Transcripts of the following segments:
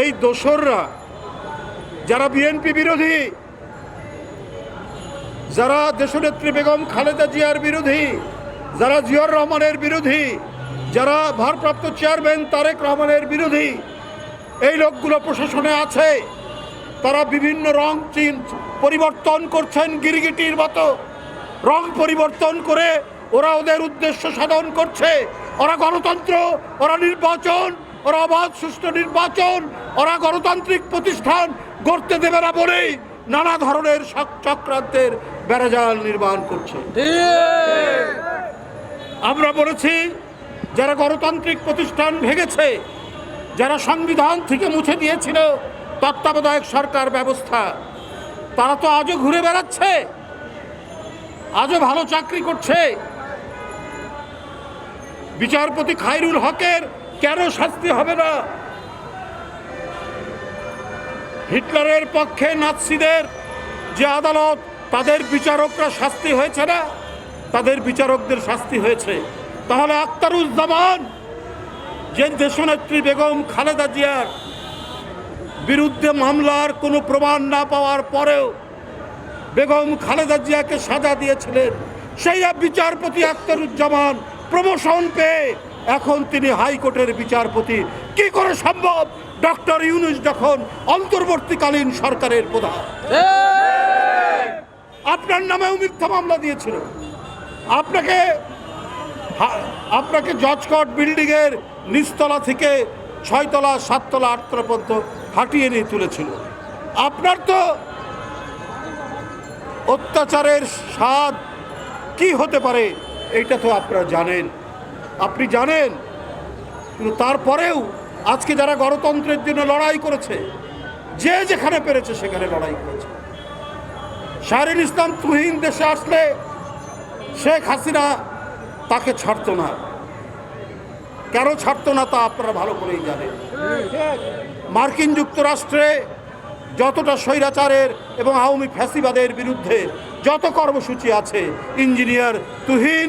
এই দোসররা, যারা বিএনপি বিরোধী, যারা দেশনেত্রী বেগম খালেদা জিয়ার বিরোধী, যারা জিয়র রহমানের বিরোধী, যারা ভারপ্রাপ্ত চেয়ারম্যান তারেক রহমানের বিরোধী, এই লোকগুলো প্রশাসনে আছে। তারা বিভিন্ন রং চিন পরিবর্তন করছেন গিরগিটির মতো। রং পরিবর্তন করে ওরা ওদের উদ্দেশ্য সাধন করছে। ওরা গণতন্ত্র, ওরা নির্বাচন ওরা অবাধ, সুষ্ঠু নির্বাচন, ওরা গণতান্ত্রিক প্রতিষ্ঠান গড়তে দেবে না বলেই নানা ধরনের চক্রান্তের বেড়াজাল নির্মাণ করছে। আমরা বলেছি, যারা গণতান্ত্রিক প্রতিষ্ঠান ভেঙেছে, যারা সংবিধান থেকে মুছে দিয়েছিল, তত্ত্বাবধায়ক সরকার ব্যবস্থা, তারা তো আজও ঘুরে বেড়াচ্ছে, আজও ভালো চাকরি করছে। বিচারপতি খাইরুল হকের কেন শাস্তি হবে না? হিটলারের পক্ষে নাৎসিদের যে আদালত, তাদের বিচারকরা শাস্তি হয়েছে না? তাদের বিচারকদের শাস্তি হয়েছে। তাহলে আক্তারুজ্জামান যে দেশনেত্রী বেগম খালেদা জিয়ার বিরুদ্ধে মামলার কোনো প্রমাণ না পাওয়ার পরেও বেগম খালেদা জিয়াকে সাজা দিয়েছিলেন সেই বিচারপতি আক্তারুজ্জামান প্রমোশন পেয়ে এখন তিনি হাইকোর্টের বিচারপতি। কি করে সম্ভব? ডক্টর ইউনুস যখন অন্তর্বর্তীকালীন সরকারের প্রধান। আপনার নামেও মিথ্যা মামলা দিয়েছিল। আপনাকে আপনাকে জজকট বিল্ডিংয়ের নিচতলা থেকে ছয়তলা, সাততলা, আটতলা পর্যন্ত হাঁটিয়ে নিয়ে তুলেছিল। আপনার তো অত্যাচারের স্বাদ কি হতে পারে, এইটা তো আপনারা জানেন। আপনি জানেন, কিন্তু তারপরেও আজকে যারা গণতন্ত্রের জন্য লড়াই করেছে, যে যেখানে পেরেছে সেখানে লড়াই করেছে। শাহরিন ইসলাম তুহিন দেশে আসলে শেখ হাসিনা তাকে ছাড়তো না। কেন ছাড়তো না তা আপনারা ভালো করেই জানেন। মার্কিন যুক্তরাষ্ট্রে যতটা স্বৈরাচারের এবং আওয়ামী ফ্যাসিবাদের বিরুদ্ধে যত কর্মসূচি আছে, ইঞ্জিনিয়ার তুহিন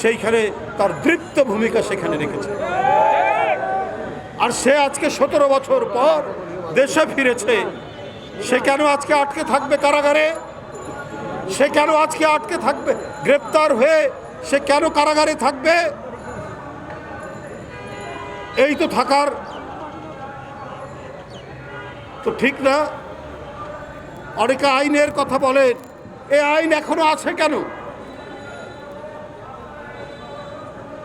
সেইখানে তার দৃপ্ত ভূমিকা সেখানে রেখেছে। আর সে আজকে সতেরো বছর পর দেশে ফিরেছে। সে কেন আজকে আটকে থাকবে কারাগারে? সে কেন আজকে আটকে থাকবে? গ্রেপ্তার হয়ে সে কেন কারাগারে থাকবে? এই তো থাকার। তো ঠিক না? অনেকে আইনের কথা বলেন। এই আইন এখনও আছে কেন?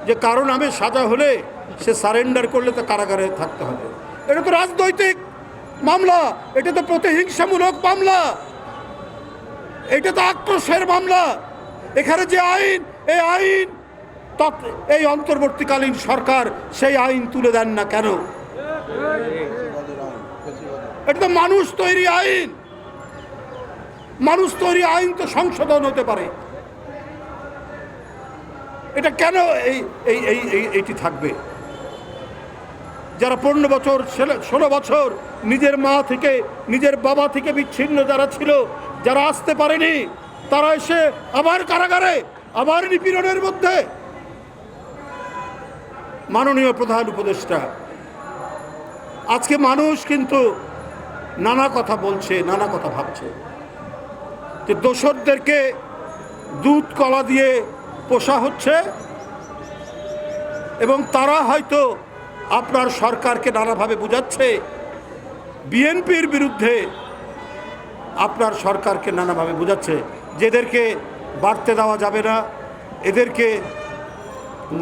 যে কারও নামে সাজা হলে সে সারেন্ডার করলে তো কারাগারে থাকতে হবে। এটা তো রাজনৈতিক মামলা, এটা তো প্রতিহিংসামূলক মামলা, এটা তো আক্রোশের মামলা। এখানে যে আইন, এই আইন এই অন্তর্বর্তীকালীন সরকার সেই আইন তুলে দেন না কেন? এটা তো মানুষ তৈরি আইন। মানুষ তৈরি আইন তো সংশোধন হতে পারে। এটা কেন এই এই এই, এই- এইটি থাকবে? যারা পনেরো বছর, ষোলো বছর নিজের মা থেকে, নিজের বাবা থেকে বিচ্ছিন্ন যারা ছিল, যারা আসতে পারেনি, তারা এসে আবার কারাগারে, আবার নিপীড়নের মধ্যে। মাননীয় প্রধান উপদেষ্টা, আজকে মানুষ কিন্তু নানা কথা বলছে, নানা কথা ভাবছে। যে দোসরদেরকে দুধ কলা দিয়ে পোষা হচ্ছে এবং তারা হয়তো আপনার সরকারকে নানাভাবে বুঝাচ্ছে। বিএনপির বিরুদ্ধে আপনার সরকারকে নানাভাবে বুঝাচ্ছে। যেদেরকে বাড়তে দেওয়া যাবে না, এদেরকে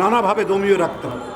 নানাভাবে দমিয়ে রাখতে হবে।